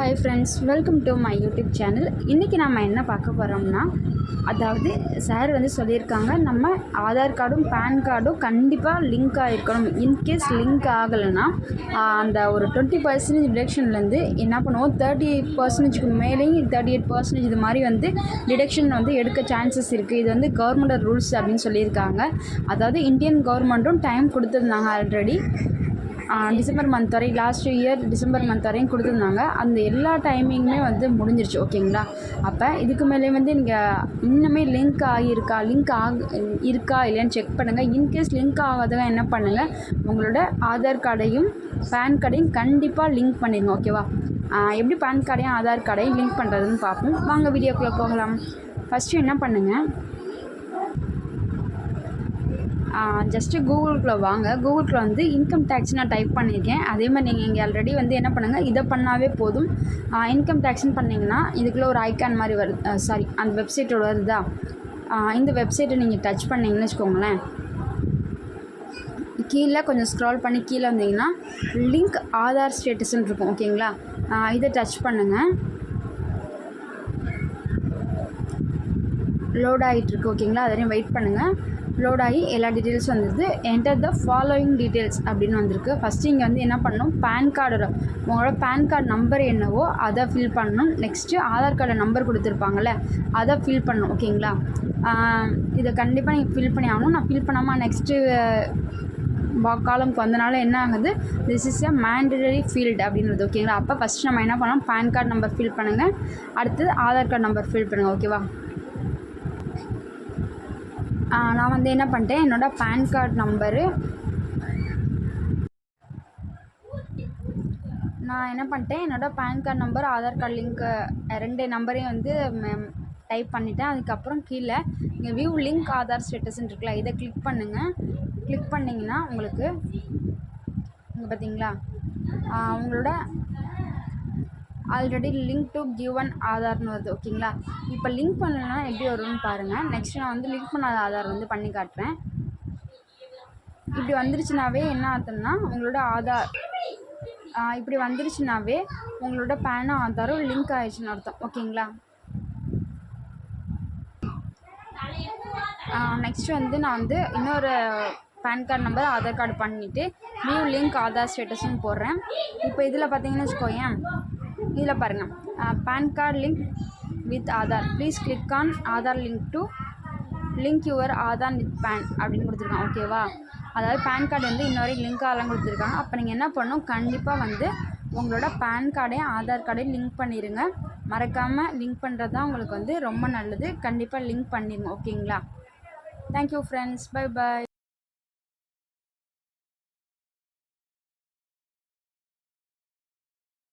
Hi friends welcome to my YouTube channel இன்றைக்கி நம்ம என்ன பார்க்க போகிறோம்னா அதாவது சார் வந்து சொல்லியிருக்காங்க நம்ம ஆதார் கார்டும் பேன் கார்டும் கண்டிப்பாக லிங்க் ஆகிருக்கணும் இன்கேஸ் லிங்க் ஆகலைன்னா அந்த ஒரு டுவெண்ட்டி பர்சன்டேஜ் டிடக்ஷன்லேருந்து என்ன பண்ணுவோம் தேர்ட்டி பர்சன்டேஜ்க்கு மேலேயும் தேர்ட்டி எயிட் பர்சன்டேஜ் இது மாதிரி வந்து டிடக்ஷன் வந்து எடுக்க சான்சஸ் இருக்குது இது வந்து கவர்மெண்ட் ரூல்ஸ் அப்படின்னு சொல்லியிருக்காங்க. அதாவது இந்தியன் கவர்மெண்ட்டும் டைம் கொடுத்துருந்தாங்க ஆல்ரெடி டிசம்பர் மந்த் வரையும் லாஸ்ட் இயர் டிசம்பர் மந்த் வரையும் கொடுத்துருந்தாங்க. அந்த எல்லா டைமிங்குமே வந்து முடிஞ்சிருச்சு ஓகேங்களா அப்போ இதுக்கு மேலே வந்து நீங்கள் இன்னுமே லிங்க் ஆகியிருக்கா? லிங்க் ஆக இருக்கா? இல்லையான்னு செக் பண்ணுங்கள் இன்கேஸ் லிங்க் ஆகாதவங்க என்ன பண்ணுங்கள் உங்களோட ஆதார் கார்டையும் பேன் கார்டையும் கண்டிப்பாக லிங்க் பண்ணிடுங்க ஓகேவா எப்படி பேன் கார்டையும் ஆதார் கார்டையும் லிங்க் பண்ணுறதுன்னு பார்ப்போம். வாங்க வீடியோக்குள்ளே போகலாம். ஃபஸ்ட்டு என்ன பண்ணுங்கள் ஜஸ்ட்டு கூகுளுக்குள்ளே வாங்க. கூகுளுக்குள்ளே வந்து இன்கம் டேக்ஸ் நான் டைப் பண்ணியிருக்கேன். அதே மாதிரி நீங்கள் இங்கே ஆல்ரெடி வந்து என்ன பண்ணுங்கள் இதை பண்ணாவே போதும். இன்கம் டேக்ஸ்னு பண்ணிங்கன்னா இதுக்குள்ளே ஒரு ஐக்கான் மாதிரி வருது சாரி அந்த வெப்சைட்டோட வருதா? இந்த வெப்சைட்டை நீங்கள் டச் பண்ணிங்கன்னு வச்சுக்கோங்களேன். கீழே கொஞ்சம் ஸ்க்ரால் பண்ணி கீழே வந்தீங்கன்னா லிங்க் ஆதார் ஸ்டேட்டஸ்ன்னு இருக்கும் ஓகேங்களா இதை டச் பண்ணுங்கள் லோட் ஆகிட்டுருக்கு ஓகேங்களா அதையும் வெயிட் பண்ணுங்கள் அப்லோட் ஆகி எல்லா டீட்டெயில்ஸும் வந்துடுது என்டர் த ஃபாலோயிங் டீட்டெயில்ஸ் அப்படின்னு வந்திருக்கு. ஃபஸ்ட்டு இங்கே வந்து என்ன பண்ணணும்? பேன் கார்டோட உங்களோட பேன் கார்டு நம்பர் என்னவோ அதை ஃபில் பண்ணணும். நெக்ஸ்ட்டு ஆதார் கார்டு நம்பர் கொடுத்துருப்பாங்கள்ல அதை ஃபில் பண்ணணும். ஓகேங்களா இதை கண்டிப்பாக நீங்கள் ஃபில் பண்ணி ஆகணும். நான் ஃபில் பண்ணாமல் நெக்ஸ்ட்டு வா காலம்க்கு வந்தனால என்ன ஆகுது? This is a mandatory field அப்படின்றது. ஓகேங்களா அப்போ ஃபஸ்ட் நம்ம என்ன பண்ணோம் பேன் கார்டு நம்பர் ஃபில் பண்ணுங்கள் அடுத்தது ஆதார் கார்டு நம்பர் ஃபில் பண்ணுங்கள் ஓகேவா நான் வந்து என்ன பண்ணிட்டேன் என்னோடய பேன் கார்டு நம்பரு நான் என்ன பண்ணிட்டேன் என்னோடய PAN card number Aadhaar card link ரெண்டு நம்பரையும் வந்து டைப் பண்ணிட்டேன். அதுக்கப்புறம் கீழே இங்கே வியூ லிங்க் ஆதார் ஸ்டேட்டஸ்ன்னு இருக்குல்ல இதை கிளிக் பண்ணுங்கள் கிளிக் பண்ணிங்கன்னா உங்களுக்கு இங்கே பார்த்தீங்களா உங்களோட ஆல்ரெடி லிங்க் டு கிவன் ஆதார்னு வருது ஓகேங்களா? இப்போ லிங்க் பண்ணலன்னா எப்படி வரும்னு பாருங்கள் நெக்ஸ்ட் நான் வந்து லிங்க் பண்ணாத ஆதார் வந்து பண்ணி காட்டுறேன். இப்படி வந்துருச்சுனாவே என்ன ஆகுதுன்னா உங்களோட ஆதார் இப்படி வந்துருச்சுனாவே உங்களோட பேனும் ஆதாரும் லிங்க் ஆயிடுச்சுன்னு அர்த்தம் ஓகேங்களா? நெக்ஸ்ட் வந்து நான் வந்து இன்னொரு PAN card number Aadhaar card பண்ணிவிட்டு நியூ லிங்க் ஆதார் ஸ்டேட்டஸ்னு போடுறேன். இப்போ இதில் பார்த்தீங்கன்னு வச்சுக்கோயேன். இதில் பாருங்கள் PAN card link with Aadhaar please click on Aadhaar link to link your Aadhaar with PAN அப்படின்னு கொடுத்துருக்கான் ஓகேவா அதாவது பேன் கார்டு வந்து இன்ன வரைக்கும் லிங்க் ஆகலாம் கொடுத்துருக்காங்க. அப்போ நீங்கள் என்ன பண்ணணும்? கண்டிப்பாக வந்து உங்களோட பேன் கார்டையும் ஆதார் கார்டையும் லிங்க் பண்ணிடுங்க மறக்காமல் லிங்க் பண்ணுறது தான் உங்களுக்கு வந்து ரொம்ப நல்லது. கண்டிப்பாக லிங்க் பண்ணிடுங்க ஓகேங்களா தேங்க்யூ ஃப்ரெண்ட்ஸ் பை பாய்